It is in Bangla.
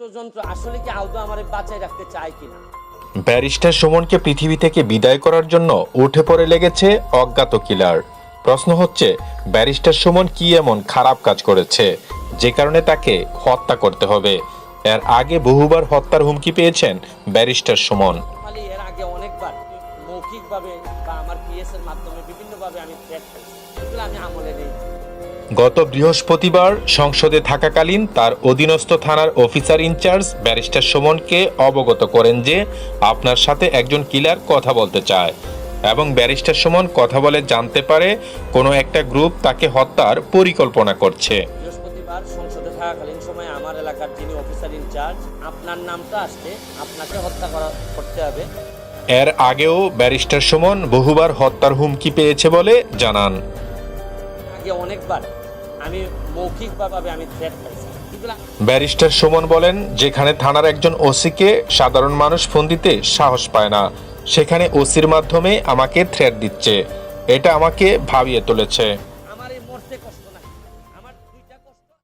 যন্ত্র আসলে কি আদৌ আমার বাঁচায় রাখতে চায় কিনা? ব্যারিস্টার সুমনকে পৃথিবী থেকে বিদায় করার জন্য উঠে পড়ে লেগেছে অজ্ঞাত কিলার। প্রশ্ন হচ্ছে ব্যারিস্টার সুমন কি এমন খারাপ কাজ করেছে? যে কারণে তাকে হত্যা করতে হবে। এর আগে বহুবার হত্যার হুমকি পেয়েছেন ব্যারিস্টার সুমন। এর আগে অনেকবার মৌখিকভাবে বা আমার পিএস এর মাধ্যমে বিভিন্নভাবে আমি আমলে নেই গত বৃহস্পতিবার সংসদে থাকাকালীন তার অধীনস্থ থানার অফিসার ইনচার্জ ব্যারিস্টার সুমনকে অবগত করেন যে আপনার সাথে একজন কিলার কথা বলতে চায় এবং ব্যারিস্টার সুমন কথা বলে জানতে পারে কোনো একটা গ্রুপ তাকে হত্যার পরিকল্পনা করছে। বৃহস্পতিবার সংসদে থাকাকালীন সময় আমার এলাকার যিনি অফিসার ইনচার্জ আপনার নামটা আসতে আপনাকে হত্যা করা করতে হবে। এর আগেও ব্যারিস্টার সুমন বহুবার হত্যার হুমকি পেয়েছে বলে জানান। আগে অনেকবার আমি মৌখিকভাবে আমি থ্রেট পাইছি। ব্যারিস্টার সুমন বলেন, যেখানে থানার একজন ওসিকে সাধারণ মানুষ ফোন দিতে সাহস পায় না, সেখানে ওসির মাধ্যমে আমাকে থ্রেট দিচ্ছে। এটা আমাকে ভাবিয়ে তুলেছে।